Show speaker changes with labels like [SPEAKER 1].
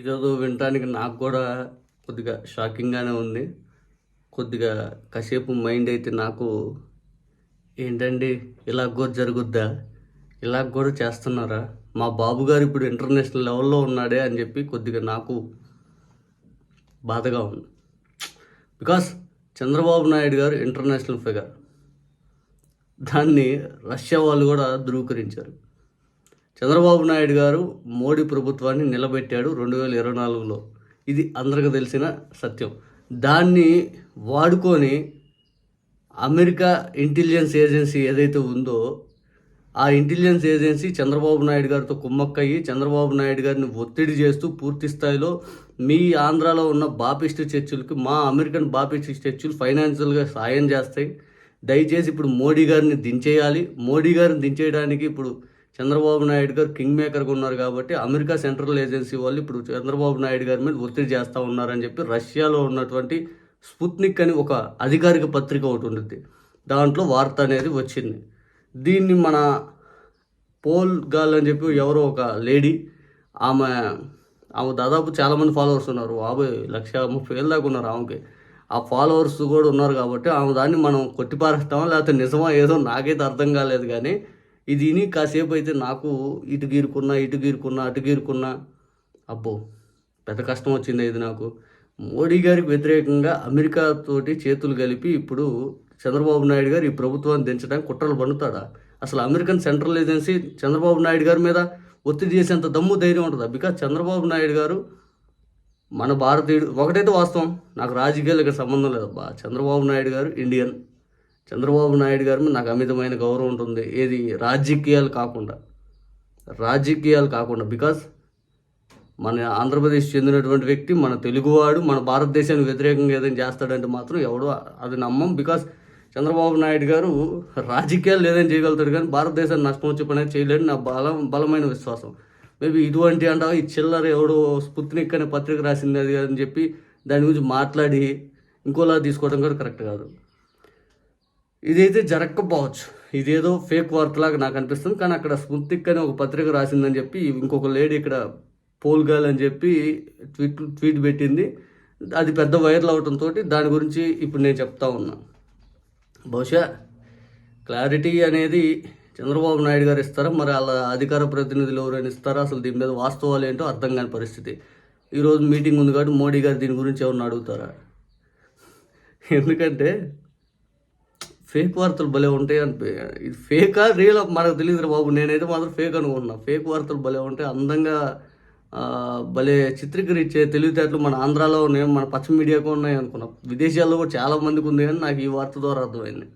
[SPEAKER 1] ఇదేదో వినటానికి నాకు కూడా కొద్దిగా షాకింగ్గానే ఉంది. కొద్దిగా కాసేపు మైండ్ అయితే నాకు ఏంటండి ఇలా కూడా జరుగుద్దా? ఇలా కూడా చేస్తున్నారా? మా బాబు గారు ఇప్పుడు ఇంటర్నేషనల్ లెవెల్లో ఉన్నాడే అని చెప్పి కొద్దిగా నాకు బాధగా ఉంది. బికాస్ చంద్రబాబు నాయుడు గారు ఇంటర్నేషనల్ ఫిగర్. దాన్ని రష్యా వాళ్ళు కూడా ధృవీకరించారు. చంద్రబాబు నాయుడు గారు మోడీ ప్రభుత్వాన్ని నిలబెట్టాడు రెండు వేల ఇరవై నాలుగులో. ఇది అందరికీ తెలిసిన సత్యం. దాన్ని వాడుకొని అమెరికా ఇంటెలిజెన్స్ ఏజెన్సీ ఏదైతే ఉందో ఆ ఇంటెలిజెన్స్ ఏజెన్సీ చంద్రబాబు నాయుడు గారితో కుమ్మక్కయ్యి చంద్రబాబు నాయుడు గారిని ఒత్తిడి చేస్తూ పూర్తి స్థాయిలో మీ ఆంధ్రాలో ఉన్న బాపిస్ట్ చర్చిలకి మా అమెరికన్ బాపిస్ట్ చర్చిలు ఫైనాన్షియల్గా సాయం చేస్తాయి. దయచేసి ఇప్పుడు మోడీ గారిని దించేయాలి. మోడీ గారిని దించేయడానికి ఇప్పుడు చంద్రబాబు నాయుడు గారు కింగ్ మేకర్గా ఉన్నారు కాబట్టి అమెరికా సెంట్రల్ ఏజెన్సీ వాళ్ళు ఇప్పుడు చంద్రబాబు నాయుడు గారి మీద ఒత్తిడి చేస్తూ ఉన్నారని చెప్పి రష్యాలో ఉన్నటువంటి స్పుత్నిక్ అని ఒక అధికారిక పత్రిక ఒకటి ఉంటుంది దాంట్లో వార్త అనేది వచ్చింది. దీన్ని మన పోల్ గాల్ అని చెప్పి ఎవరో ఒక లేడీ ఆమె ఆమె దాదాపు చాలామంది ఫాలోవర్స్ ఉన్నారు. యాభై లక్ష ముప్పై వేలు దాకా ఉన్నారు ఆమెకి. ఆ ఫాలోవర్స్ కూడా ఉన్నారు కాబట్టి ఆమె దాన్ని మనం కొట్టిపారేస్తామా లేకపోతే నిజమా ఏదో నాకైతే అర్థం కాలేదు కానీ ఇది విని కాసేపు అయితే నాకు ఇటు గీరుకున్నా ఇటు గీరుకున్నా అటు గీరుకున్నా. అబ్బో పెద్ద కష్టం వచ్చింది ఇది నాకు. మోడీ గారికి వ్యతిరేకంగా అమెరికా తోటి చేతులు కలిపి ఇప్పుడు చంద్రబాబు నాయుడు గారు ఈ ప్రభుత్వాన్ని దించడానికి కుట్రలు పన్నుతాడా? అసలు American central agency Chandrababu Naidu గారి మీద ఒత్తిడి చేసేంత దమ్ము ధైర్యం ఉంటుందా? బికాజ్ చంద్రబాబు నాయుడు గారు మన భారతీయుడు ఒకటైతే వాస్తవం నాకు రాజకీయాలకు సంబంధం లేదబ్బా. చంద్రబాబు నాయుడు గారు ఇండియన్. చంద్రబాబు నాయుడు గారి మీద నాకు అమితమైన గౌరవం ఉంటుంది. ఏది? రాజకీయాలు కాకుండా. రాజకీయాలు కాకుండా. బికాస్ మన ఆంధ్రప్రదేశ్ చెందినటువంటి వ్యక్తి మన తెలుగువాడు మన భారతదేశానికి వ్యతిరేకంగా ఏదైనా చేస్తాడంటే మాత్రం ఎవడు అది నమ్మం. బికాస్ చంద్రబాబు నాయుడు గారు రాజకీయాలు ఏదైనా చేయగలుగుతాడు కానీ భారతదేశాన్ని నష్టం వచ్చే పని చేయలేడు నా బలం బలమైన విశ్వాసం. మేబీ ఇటువంటి అంట ఈ చిల్లర ఎవడో స్పుత్నిక్ అనే పత్రిక రాసింది అది అని చెప్పి దాని గురించి మాట్లాడి ఇంకోలా తీసుకోవడం కూడా కరెక్ట్ కాదు. ఇదైతే జరగకపోవచ్చు ఇదేదో ఫేక్ వార్తలాగా నాకు అనిపిస్తుంది. కానీ అక్కడ స్మృతిక్ అని ఒక పత్రిక రాసిందని చెప్పి ఇంకొక లేడీ ఇక్కడ పోల్ గర్ల్ అని చెప్పి ట్వీట్ ట్వీట్ పెట్టింది. అది పెద్ద వైరల్ అవడంతో దాని గురించి ఇప్పుడు నేను చెప్తా ఉన్నా. బహుశా క్లారిటీ అనేది చంద్రబాబు నాయుడు గారు ఇస్తారా? మరి వాళ్ళ అధికార ప్రతినిధులు ఎవరైనా ఇస్తారా? అసలు దీని మీద వాస్తవాలు ఏంటో అర్థం కాని పరిస్థితి. ఈరోజు మీటింగ్ ఉంది కాబట్టి మోడీ గారు దీని గురించి ఎవరిని అడుగుతారా? ఎందుకంటే ఫేక్ వార్తలు భలే ఉంటాయి అని ఇది ఫేకా రియల్ మనకు తెలియదు బాబు నేనైతే మాత్రం ఫేక్ అనుకుంటున్నా. ఫేక్ వార్తలు భలే ఉంటాయి అందంగా భలే చిత్రీకరించే తెలివితేటలు మన ఆంధ్రాలో ఉన్నాయి మన పచ్చ మీడియాకు ఉన్నాయి అనుకున్నా. విదేశాల్లో కూడా చాలా మందికి ఉంది కానీ నాకు ఈ వార్త ద్వారా అర్థమైంది.